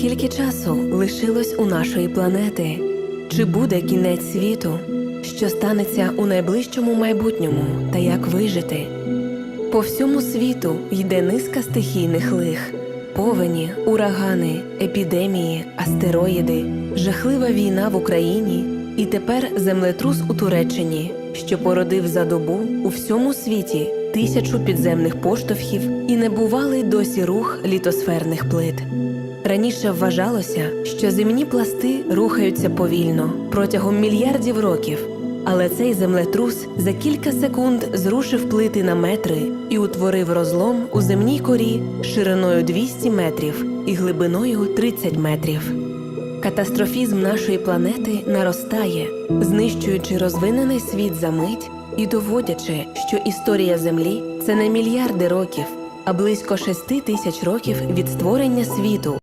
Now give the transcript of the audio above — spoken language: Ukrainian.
Скільки часу лишилось у нашої планети? Чи буде кінець світу? Що станеться у найближчому майбутньому та як вижити? По всьому світу йде низка стихійних лих: повені, урагани, епідемії, астероїди, жахлива війна в Україні і тепер землетрус у Туреччині, що породив за добу у всьому світі тисячу підземних поштовхів і небувалий досі рух літосферних плит. Раніше вважалося, що земні пласти рухаються повільно протягом мільярдів років, але цей землетрус за кілька секунд зрушив плити на метри і утворив розлом у земній корі шириною 200 метрів і глибиною 30 метрів. Катастрофізм нашої планети наростає, знищуючи розвинений світ за мить і доводячи, що історія Землі це не мільярди років, а близько шести тисяч років від створення світу.